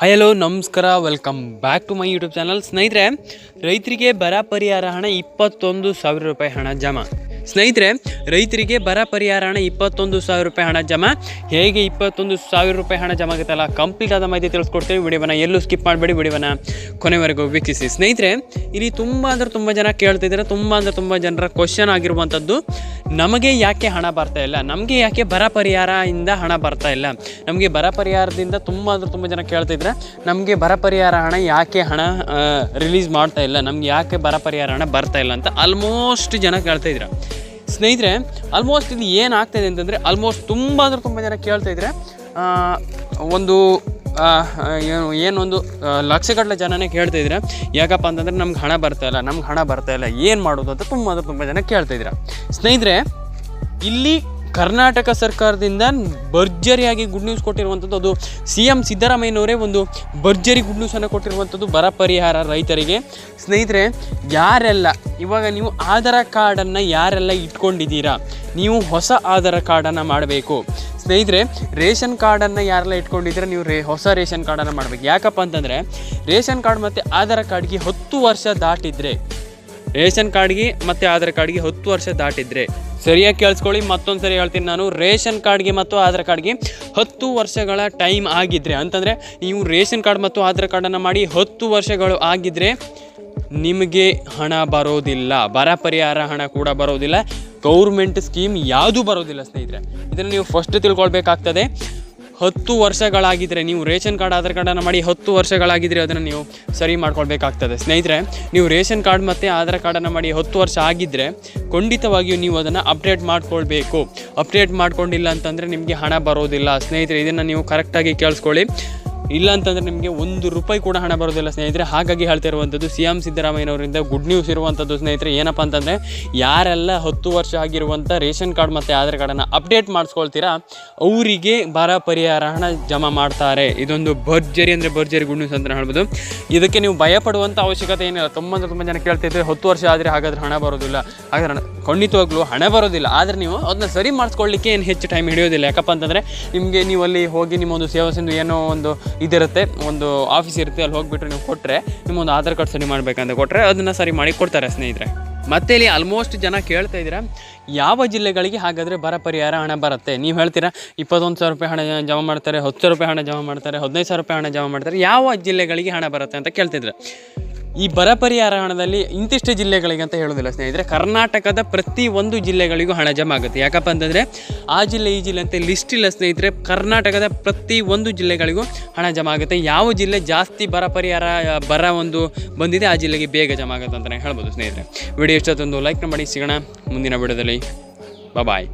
Hi hello ನಮಸ್ಕಾರ welcome back to my YouTube channel ಸ್ನೇಹಿತರೆ, ರೈತರಿಗೆ ಬರ ಪರಿಹಾರ ಹಣ ಇಪ್ಪತ್ತೊಂದು ಸಾವಿರ ರೂಪಾಯಿ ಹಣ ಜಮಾ. ಸ್ನೇಹಿತರೆ, ರೈತರಿಗೆ ಬರ ಪರಿಹಾರ ಹಣ ಇಪ್ಪತ್ತೊಂದು ಸಾವಿರ ರೂಪಾಯಿ ಹಣ ಜಮಾ. ಹೇಗೆ ಇಪ್ಪತ್ತೊಂದು ಸಾವಿರ ರೂಪಾಯಿ ಹಣ ಜಮಾ ಆಗುತ್ತಲ್ಲ ಕಂಪ್ಲೀಟ್ ಆದ ಮಾಹಿತಿ ತಿಳಿಸ್ಕೊಡ್ತೀವಿ. ವಿಡಿಯೋನ ಎಲ್ಲೂ ಸ್ಕಿಪ್ ಮಾಡಬೇಡಿ ವಿಡಿಯೋನ ಕೊನೆವರೆಗೂ ವೀಕ್ಷಿಸಿ. ಸ್ನೇಹಿತರೆ, ಇಲ್ಲಿ ತುಂಬ ಅಂದರೆ ತುಂಬ ಜನ ಕೇಳ್ತಿದ್ದಾರೆ ತುಂಬ ಅಂದರೆ ತುಂಬ ಜನರ ಕ್ವಶನ್ ಆಗಿರುವಂಥದ್ದು ನಮಗೆ ಯಾಕೆ ಹಣ ಬರ್ತಾ ಇಲ್ಲ? ನಮಗೆ ಯಾಕೆ ಬರ ಪರಿಹಾರದಿಂದ ಹಣ ಬರ್ತಾ ಇಲ್ಲ? ನಮಗೆ ಬರ ಪರಿಹಾರದಿಂದ ತುಂಬ ಅಂದ್ರೆ ತುಂಬ ಜನ ಕೇಳ್ತಿದ್ರೆ ನಮಗೆ ಬರ ಪರಿಹಾರ ಹಣ ಯಾಕೆ ಹಣ ರಿಲೀಸ್ ಮಾಡ್ತಾ ಇಲ್ಲ? ನಮ್ಗೆ ಯಾಕೆ ಬರ ಪರಿಹಾರ ಹಣ ಬರ್ತಾ ಇಲ್ಲ ಅಂತ ಆಲ್ಮೋಸ್ಟ್ ಜನ ಕೇಳ್ತಾ ಸ್ನೇಹಿತರೆ ಆಲ್ಮೋಸ್ಟ್ ಇದು ಏನಾಗ್ತಾಯಿದೆ ಅಂತಂದರೆ ಆಲ್ಮೋಸ್ಟ್ ತುಂಬ ಅಂದ್ರೆ ತುಂಬ ಜನ ಕೇಳ್ತಾಯಿದ್ರೆ ಒಂದು ಏನು, ಏನೊಂದು ಲಕ್ಷಗಟ್ಟಲೆ ಜನನೇ ಕೇಳ್ತಾ ಇದ್ರೆ, ಯಾಕಪ್ಪ ಅಂತಂದರೆ ನಮ್ಗೆ ಹಣ ಬರ್ತಾ ಇಲ್ಲ, ನಮ್ಗೆ ಹಣ ಬರ್ತಾ ಇಲ್ಲ, ಏನು ಮಾಡೋದು ಅಂತ ತುಂಬ ಅಂದರೆ ತುಂಬ ಜನ ಕೇಳ್ತಾ ಇದ್ದೀರ ಸ್ನೇಹಿತರೆ, ಇಲ್ಲಿ ಕರ್ನಾಟಕ ಸರ್ಕಾರದಿಂದ ಭರ್ಜರಿಯಾಗಿ ಗುಡ್ ನ್ಯೂಸ್ ಕೊಟ್ಟಿರುವಂಥದ್ದು ಅದು ಸಿ ಎಂ ಸಿದ್ದರಾಮಯ್ಯನವರೇ ಒಂದು ಭರ್ಜರಿ ಗುಡ್ ನ್ಯೂಸನ್ನು ಕೊಟ್ಟಿರುವಂಥದ್ದು ಬರ ಪರಿಹಾರ ರೈತರಿಗೆ. ಸ್ನೇಹಿತರೆ, ಯಾರೆಲ್ಲ, ಇವಾಗ ನೀವು ಆಧಾರ್ ಕಾರ್ಡನ್ನು ಯಾರೆಲ್ಲ ಇಟ್ಕೊಂಡಿದ್ದೀರಾ? ನೀವು ಹೊಸ ಆಧಾರ್ ಕಾರ್ಡನ್ನು ಮಾಡಬೇಕು. ಸ್ನೇಹಿತರೆ, ರೇಷನ್ ಕಾರ್ಡನ್ನು ಯಾರೆಲ್ಲ ಇಟ್ಕೊಂಡಿದ್ರೆ ನೀವು ರೇ, ಹೊಸ ರೇಷನ್ ಕಾರ್ಡನ್ನು ಮಾಡಬೇಕು. ಯಾಕಪ್ಪ ಅಂತಂದರೆ, ರೇಷನ್ ಕಾರ್ಡ್ ಮತ್ತು ಆಧಾರ್ ಕಾರ್ಡ್ಗೆ ಹತ್ತು ವರ್ಷ ದಾಟಿದ್ರೆ, ರೇಷನ್ ಕಾರ್ಡ್ಗೆ ಮತ್ತು ಆಧಾರ್ ಕಾರ್ಡ್ಗೆ ಹತ್ತು ವರ್ಷ ದಾಟಿದ್ರೆ, ಸರಿಯಾಗಿ ಕೇಳಿಸ್ಕೊಳ್ಳಿ, ಮತ್ತೊಂದು ಸರಿ ಹೇಳ್ತೀನಿ ನಾನು. ರೇಷನ್ ಕಾರ್ಡ್ಗೆ ಮತ್ತು ಆಧಾರ್ ಕಾರ್ಡ್ಗೆ ಹತ್ತು ವರ್ಷಗಳ ಟೈಮ್ ಆಗಿದ್ರೆ, ಅಂತಂದರೆ ನೀವು ರೇಷನ್ ಕಾರ್ಡ್ ಮತ್ತು ಆಧಾರ್ ಕಾರ್ಡನ್ನು ಮಾಡಿ ಹತ್ತು ವರ್ಷಗಳು ಆಗಿದ್ರೆ, ನಿಮಗೆ ಹಣ ಬರೋದಿಲ್ಲ. ಬರ ಪರಿಹಾರ ಹಣ ಕೂಡ ಬರೋದಿಲ್ಲ. ಗೌರ್ಮೆಂಟ್ ಸ್ಕೀಮ್ ಯಾವುದೂ ಬರೋದಿಲ್ಲ, ಸ್ನೇಹಿತರೆ. ಇದನ್ನು ನೀವು ಫಸ್ಟ್ ತಿಳ್ಕೊಳ್ಬೇಕಾಗ್ತದೆ. ಹತ್ತು ವರ್ಷಗಳಾಗಿದ್ದರೆ ನೀವು ರೇಷನ್ ಕಾರ್ಡ್, ಆಧಾರ್ ಕಾರ್ಡನ್ನು ಮಾಡಿ ಹತ್ತು ವರ್ಷಗಳಾಗಿದ್ದರೆ ಅದನ್ನು ನೀವು ಸರಿ ಮಾಡ್ಕೊಳ್ಬೇಕಾಗ್ತದೆ. ಸ್ನೇಹಿತರೆ, ನೀವು ರೇಷನ್ ಕಾರ್ಡ್ ಮತ್ತು ಆಧಾರ್ ಕಾರ್ಡನ್ನು ಮಾಡಿ ಹತ್ತು ವರ್ಷ ಆಗಿದ್ದರೆ ಖಂಡಿತವಾಗಿಯೂ ನೀವು ಅದನ್ನು ಅಪ್ಡೇಟ್ ಮಾಡ್ಕೊಳ್ಬೇಕು. ಅಪ್ಡೇಟ್ ಮಾಡ್ಕೊಂಡಿಲ್ಲ ಅಂತಂದರೆ ನಿಮಗೆ ಹಣ ಬರೋದಿಲ್ಲ. ಸ್ನೇಹಿತರೆ, ಇದನ್ನು ನೀವು ಕರೆಕ್ಟಾಗಿ ಕೇಳಿಸ್ಕೊಳ್ಳಿ. ಇಲ್ಲ ಅಂತಂದರೆ ನಿಮಗೆ ಒಂದು ರೂಪಾಯಿ ಕೂಡ ಹಣ ಬರೋದಿಲ್ಲ ಸ್ನೇಹಿತರೆ. ಹಾಗಾಗಿ ಹೇಳ್ತಾ ಇರುವಂಥದ್ದು ಸಿ ಎಂ ಸಿದ್ದರಾಮಯ್ಯನವರಿಂದ ಗುಡ್ ನ್ಯೂಸ್ ಇರುವಂಥದ್ದು ಸ್ನೇಹಿತರೆ. ಏನಪ್ಪ ಅಂತಂದರೆ ಯಾರೆಲ್ಲ ಹತ್ತು ವರ್ಷ ಆಗಿರುವಂಥ ರೇಷನ್ ಕಾರ್ಡ್ ಮತ್ತು ಆಧಾರ್ ಕಾರ್ಡನ್ನು ಅಪ್ಡೇಟ್ ಮಾಡಿಸ್ಕೊಳ್ತೀರಾ, ಅವರಿಗೆ ಬರ ಪರಿಹಾರ ಹಣ ಜಮಾ ಮಾಡ್ತಾರೆ. ಇದೊಂದು ಭರ್ಜರಿ ಅಂದರೆ ಭರ್ಜರಿ ಗುಡ್ ನ್ಯೂಸ್ ಅಂತ ಹೇಳ್ಬೋದು. ಇದಕ್ಕೆ ನೀವು ಭಯಪಡುವಂಥ ಅವಶ್ಯಕತೆ ಏನಿಲ್ಲ. ತುಂಬ ತುಂಬ ಜನ ಕೇಳ್ತಿದ್ರೆ ಹತ್ತು ವರ್ಷ ಆದರೆ ಹಾಗಾದರೆ ಹಣ ಬರೋದಿಲ್ಲ. ಹಾಗಾದ್ರೆ ಹಣ ಖಂಡಿತವಾಗ್ಲೂ ಹಣ ಬರೋದಿಲ್ಲ. ಆದರೆ ನೀವು ಅದನ್ನ ಸರಿ ಮಾಡಿಸ್ಕೊಳ್ಳಿಕ್ಕೆ ಏನು ಹೆಚ್ಚು ಟೈಮ್ ಹಿಡಿಯೋದಿಲ್ಲ. ಯಾಕಪ್ಪ ಅಂತಂದರೆ ನಿಮಗೆ ನೀವು ಅಲ್ಲಿ ಹೋಗಿ ನಿಮ್ಮ ಒಂದು ಸೇವಾ ಸಿಂಧು ಏನೋ ಒಂದು ಇದಿರುತ್ತೆ, ಒಂದು ಆಫೀಸ್ ಇರುತ್ತೆ, ಅಲ್ಲಿ ಹೋಗಿಬಿಟ್ಟು ನೀವು ಕೊಟ್ಟರೆ ನಿಮ್ಮೊಂದು ಆಧಾರ್ ಕಾರ್ಡ್ ಸರಿ ಮಾಡಬೇಕಂತ ಕೊಟ್ಟರೆ ಅದನ್ನು ಸರಿ ಮಾಡಿ ಕೊಡ್ತಾರೆ ಸ್ನೇಹಿತರೆ. ಮತ್ತೆ ಇಲ್ಲಿ ಆಲ್ಮೋಸ್ಟ್ ಜನ ಕೇಳ್ತಾ ಇದ್ದೀರಾ, ಯಾವ ಜಿಲ್ಲೆಗಳಿಗೆ ಹಾಗಾದರೆ ಬರ ಪರಿಹಾರ ಹಣ ಬರುತ್ತೆ? ನೀವು ಹೇಳ್ತೀರಾ, ಇಪ್ಪತ್ತೊಂದು ಸಾವಿರ ರೂಪಾಯಿ ಹಣ ಜಮಾ ಮಾಡ್ತಾರೆ, ಹತ್ತು ಸಾವಿರ ರೂಪಾಯಿ ಹಣ ಜಮಾ ಮಾಡ್ತಾರೆ, ಹದಿನೈದು ಸಾವಿರ ರೂಪಾಯಿ ಹಣ ಜಮಾ ಮಾಡ್ತಾರೆ, ಯಾವ ಜಿಲ್ಲೆಗಳಿಗೆ ಹಣ ಬರುತ್ತೆ ಅಂತ ಕೇಳ್ತಿದ್ರು. ಈ ಬರ ಪರಿಹಾರ ಹಣದಲ್ಲಿ ಇಂತಿಷ್ಟು ಜಿಲ್ಲೆಗಳಿಗೆ ಅಂತ ಹೇಳೋದಿಲ್ಲ ಸ್ನೇಹಿತರೆ, ಕರ್ನಾಟಕದ ಪ್ರತಿ ಒಂದು ಜಿಲ್ಲೆಗಳಿಗೂ ಹಣ ಜಮಾ ಆಗುತ್ತೆ. ಯಾಕಪ್ಪ ಅಂತಂದರೆ ಆ ಜಿಲ್ಲೆ, ಈ ಜಿಲ್ಲೆ ಅಂತ ಲಿಸ್ಟ್ ಇಲ್ಲ ಸ್ನೇಹಿತರೆ, ಕರ್ನಾಟಕದ ಪ್ರತಿ ಒಂದು ಜಿಲ್ಲೆಗಳಿಗೂ ಹಣ ಜಮಾ ಆಗುತ್ತೆ. ಯಾವ ಜಿಲ್ಲೆ ಜಾಸ್ತಿ ಬರ ಪರಿಹಾರ, ಬರ ಒಂದು ಬಂದಿದೆ, ಆ ಜಿಲ್ಲೆಗೆ ಬೇಗ ಜಮಾ ಆಗುತ್ತೆ ಅಂತಲೇ ಹೇಳ್ಬೋದು ಸ್ನೇಹಿತರೆ. ವಿಡಿಯೋ ಇಷ್ಟೊಂದು ಲೈಕ್ ಮಾಡಿ, ಸಿಗೋಣ ಮುಂದಿನ ವಿಡಿಯೋದಲ್ಲಿ. ಬಾಯ್